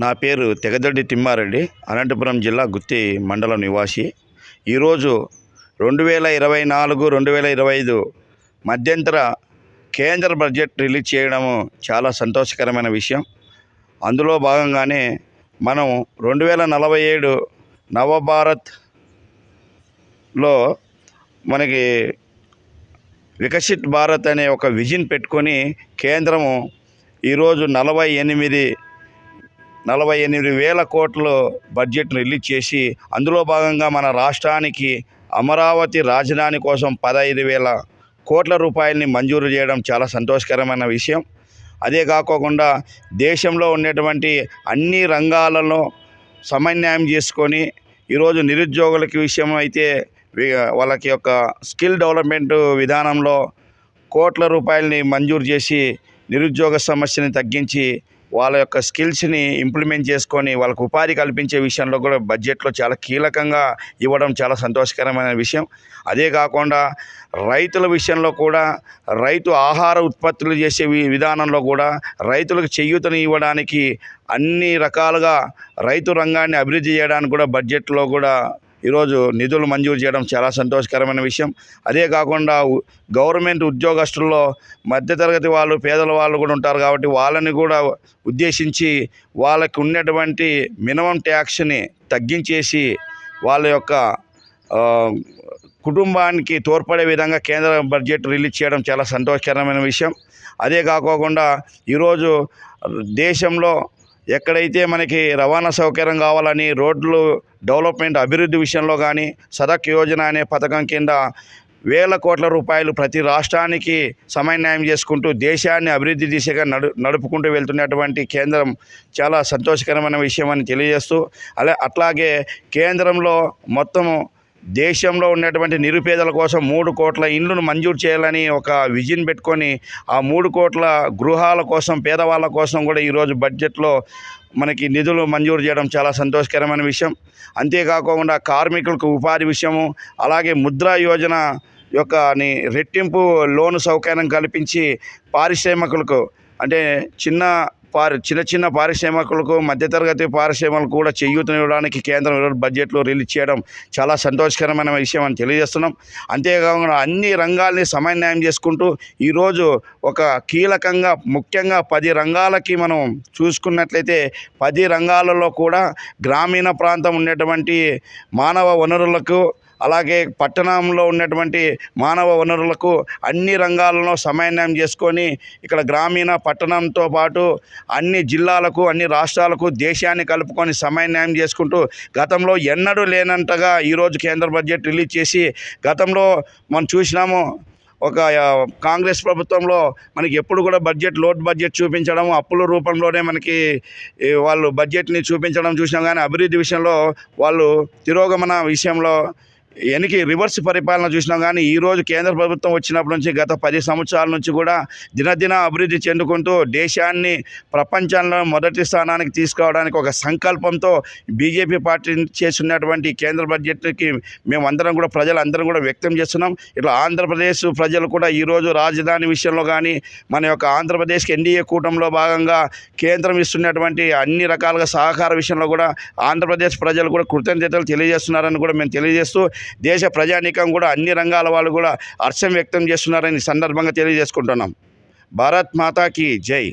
నా పేరు తెగదొడ్డి తిమ్మారెడ్డి అనంతపురం జిల్లా గుత్తి మండలం నివాసి. ఈరోజు రెండు వేల ఇరవై నాలుగు రెండు వేల ఇరవై ఐదు మధ్యంతర కేంద్ర బడ్జెట్ రిలీజ్ చేయడము చాలా సంతోషకరమైన విషయం. అందులో భాగంగానే మనం రెండు వేల నలభై ఏడు నవభారత్లో మనకి వికసిత్ భారత్ అనే ఒక విజన్ పెట్టుకొని కేంద్రము ఈరోజు నలభై ఎనిమిది నలభై ఎనిమిది వేల కోట్లు బడ్జెట్ను రిలీజ్ చేసి అందులో భాగంగా మన రాష్ట్రానికి అమరావతి రాజధాని కోసం పదహైదు వేల కోట్ల రూపాయలని మంజూరు చేయడం చాలా సంతోషకరమైన విషయం. అదే కాకోకుండా దేశంలో ఉన్నటువంటి అన్ని రంగాలలో సమన్వయం చేసుకొని ఈరోజు నిరుద్యోగులకి విషయం అయితే వాళ్ళకి యొక్క స్కిల్ డెవలప్మెంట్ విధానంలో కోట్ల రూపాయలని మంజూరు చేసి నిరుద్యోగ సమస్యని తగ్గించి వాళ్ళ యొక్క స్కిల్స్ని ఇంప్లిమెంట్ చేసుకొని వాళ్ళకు ఉపాధి కల్పించే విషయంలో కూడా బడ్జెట్లో చాలా కీలకంగా ఇవ్వడం చాలా సంతోషకరమైన విషయం. అదే కాకుండా రైతుల విషయంలో కూడా రైతు ఆహార ఉత్పత్తులు చేసే వి- విధానంలో కూడా రైతులకు చేయూతని ఇవ్వడానికి అన్ని రకాలుగా రైతు రంగాన్ని అభివృద్ధి చేయడానికి కూడా బడ్జెట్లో కూడా ఈరోజు నిధులు మంజూరు చేయడం చాలా సంతోషకరమైన విషయం. అదే కాకుండా గవర్నమెంట్ ఉద్యోగస్తుల్లో మధ్యతరగతి వాళ్ళు పేదల వాళ్ళు కూడా ఉంటారు కాబట్టి వాళ్ళని కూడా ఉద్దేశించి వాళ్ళకి ఉన్నటువంటి మినిమం ట్యాక్స్ని తగ్గించేసి వాళ్ళ యొక్క కుటుంబానికి తోడ్పడే విధంగా కేంద్ర బడ్జెట్ రిలీజ్ చేయడం చాలా సంతోషకరమైన విషయం. అదే కాకోకుండా ఈరోజు దేశంలో ఎక్కడైతే మనకి రవాణా సౌకర్యం కావాలని రోడ్లు డెవలప్మెంట్ అభివృద్ధి విషయంలో కానీ సదక్ యోజన అనే పథకం కింద వేల కోట్ల రూపాయలు ప్రతి రాష్ట్రానికి సమన్వయం చేసుకుంటూ దేశాన్ని అభివృద్ధి దిశగా నడు నడుపుకుంటూ వెళ్తున్నటువంటి కేంద్రం చాలా సంతోషకరమైన విషయం అని తెలియజేస్తూ అలా అట్లాగే కేంద్రంలో మొత్తము దేశంలో ఉన్నటువంటి నిరుపేదల కోసం మూడు కోట్ల ఇండ్లను మంజూరు చేయాలని ఒక విజన్ పెట్టుకొని ఆ మూడు కోట్ల గృహాల కోసం పేదవాళ్ళ కోసం కూడా ఈరోజు బడ్జెట్లో మనకి నిధులు మంజూరు చేయడం చాలా సంతోషకరమైన విషయం. అంతేకాకుండా కార్మికులకు ఉపాధి విషయము అలాగే ముద్రా యోజన యొక్క ని రెట్టింపు లోను సౌకర్యం కల్పించి పారిశ్రామికులకు అంటే చిన్న పారి చిన్న చిన్న పారిశ్రామికులకు మధ్యతరగతి పారిశ్రామికులకు కూడా చేయూతనివ్వడానికి కేంద్రం ఈరోజు బడ్జెట్లో రిలీజ్ చేయడం చాలా సంతోషకరమైన విషయం అని తెలియజేస్తున్నాం. అంతేకాకుండా అన్ని రంగాల్ని సమన్వయం చేసుకుంటూ ఈరోజు ఒక కీలకంగా ముఖ్యంగా పది రంగాలకి మనం చూసుకున్నట్లయితే పది రంగాలలో కూడా గ్రామీణ ప్రాంతం ఉండేటువంటి మానవ వనరులకు అలాగే పట్టణంలో ఉన్నటువంటి మానవ వనరులకు అన్ని రంగాలను సమన్వయం చేసుకొని ఇక్కడ గ్రామీణ పట్టణంతో పాటు అన్ని జిల్లాలకు అన్ని రాష్ట్రాలకు దేశాన్ని కలుపుకొని సమన్వయం చేసుకుంటూ గతంలో ఎన్నడూ లేనంతగా ఈరోజు కేంద్ర బడ్జెట్ రిలీజ్ చేసి గతంలో మనం చూసినాము ఒక కాంగ్రెస్ ప్రభుత్వంలో మనకి ఎప్పుడు కూడా బడ్జెట్ లోడ్ బడ్జెట్ చూపించడం అప్పుల రూపంలోనే మనకి వాళ్ళు బడ్జెట్ని చూపించడం చూసినాం. కానీ అభివృద్ధి విషయంలో వాళ్ళు తిరోగమన విషయంలో ఎనికి రివర్స్ పరిపాలన చూసినాం కానీ ఈరోజు కేంద్ర ప్రభుత్వం వచ్చినప్పటి నుంచి గత పది సంవత్సరాల నుంచి కూడా దినదిన అభివృద్ధి చెందుకుంటూ దేశాన్ని ప్రపంచంలో మొదటి స్థానానికి తీసుకోవడానికి ఒక సంకల్పంతో బీజేపీ పార్టీ చేస్తున్నటువంటి కేంద్ర బడ్జెట్కి మేమందరం కూడా ప్రజలందరం కూడా వ్యక్తం చేస్తున్నాం. ఇట్లా ఆంధ్రప్రదేశ్ ప్రజలు కూడా ఈరోజు రాజధాని విషయంలో కానీ మన యొక్క ఆంధ్రప్రదేశ్కి ఎన్డీఏ కూటమిలో భాగంగా కేంద్రం ఇస్తున్నటువంటి అన్ని రకాలుగా సహకార విషయంలో కూడా ఆంధ్రప్రదేశ్ ప్రజలు కూడా కృతజ్ఞతలు తెలియజేస్తున్నారని కూడా మేము తెలియజేస్తూ దేశ ప్రజానీకం కూడా అన్ని రంగాల వాళ్ళు కూడా హర్షం వ్యక్తం చేస్తున్నారని సందర్భంగా తెలియజేసుకుంటున్నాం. భారత్ మాతాకి జై.